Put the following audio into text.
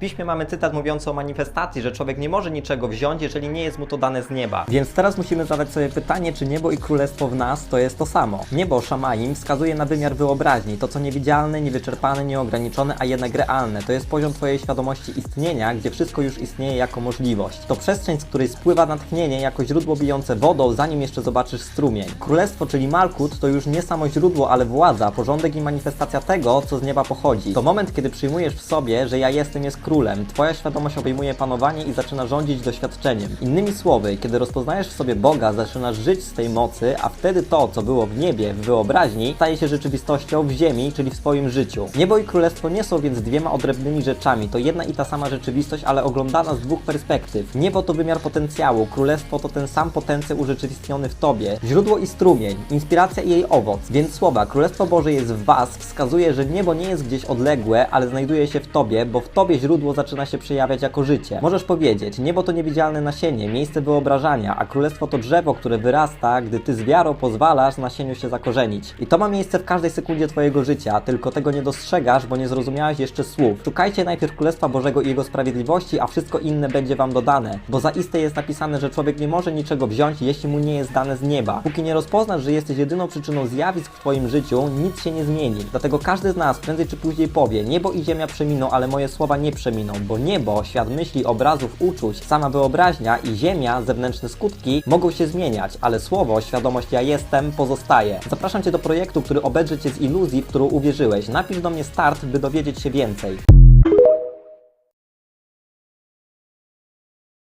piśmie mamy cytat mówiący o manifestacji, że człowiek nie może niczego wziąć, jeżeli nie jest mu to dane z nieba. Więc teraz musimy zadać sobie pytanie, czy niebo i królestwo w nas to jest to samo. Niebo Szamaim wskazuje na wymiar wyobraźni, to co niewidzialne, niewyczerpane, nieograniczone, a jednak realne. To jest poziom Twojej świadomości istnienia, gdzie wszystko już istnieje jako możliwość. To przestrzeń, z której spływa natchnienie jako źródło bijące wodą, zanim jeszcze zobaczysz strumień. Królestwo, czyli Malkut, to już nie samo źródło, ale władza, porządek i manifestacja tego, co z nieba pochodzi. To moment, kiedy przyjmujesz w sobie, że ja jestem jest królem. Twoja świadomość obejmuje panowanie i zaczyna rządzić doświadczeniem. Innymi słowy, kiedy rozpoznajesz w sobie Boga, zaczynasz żyć z tej mocy, a wtedy to, co było w niebie, w wyobraźni, staje się rzeczywistością w ziemi, czyli w swoim życiu. Niebo i królestwo nie są więc dwiema odrębnymi rzeczami. To jedna i ta sama rzeczywistość, ale oglądana z dwóch perspektyw. Niebo to wymiar potencjału, królestwo to ten sam potencjał urzeczywistniony w tobie. Źródło i strumień, inspiracja i jej owoc. Więc słowa Królestwo Boże jest w was wskazuje, że niebo nie jest gdzieś odległe, ale znajduje się w tobie, bo w tobie źródło zaczyna się przejawiać jako życie. Możesz powiedzieć, niebo to niewidzialne nasienie, miejsce wyobrażania, a królestwo to drzewo, które wyrasta, gdy ty z wiarą pozwalasz nasieniu się zakorzenić. I to ma miejsce w każdej sekundzie twojego życia, tylko tego nie dostrzegasz, bo nie zrozumiałeś jeszcze słów. Szukajcie najpierw Królestwa Bożego i Jego sprawiedliwości, a wszystko inne będzie wam dodane, bo zaiste jest napisane, że człowiek nie może niczego wziąć, jeśli mu nie jest dane z nieba. Póki nie rozpoznasz, że jesteś jedyną przyczyną zjawisk w twoim życiu, nic się nie zmieni. Dlatego każdy z nas prędzej czy później powie, niebo i ziemia przeminą, ale moje słowa nie przeminą, bo niebo, świat myśli, obrazów, uczuć, sama wyobraźnia i ziemia, zewnętrzne skutki mogą się zmieniać, ale słowo, świadomość ja jestem pozostaje. Zapraszam Cię do projektu, który obedrze Cię z iluzji, w którą uwierzyłeś. Napisz do mnie start, by dowiedzieć się więcej.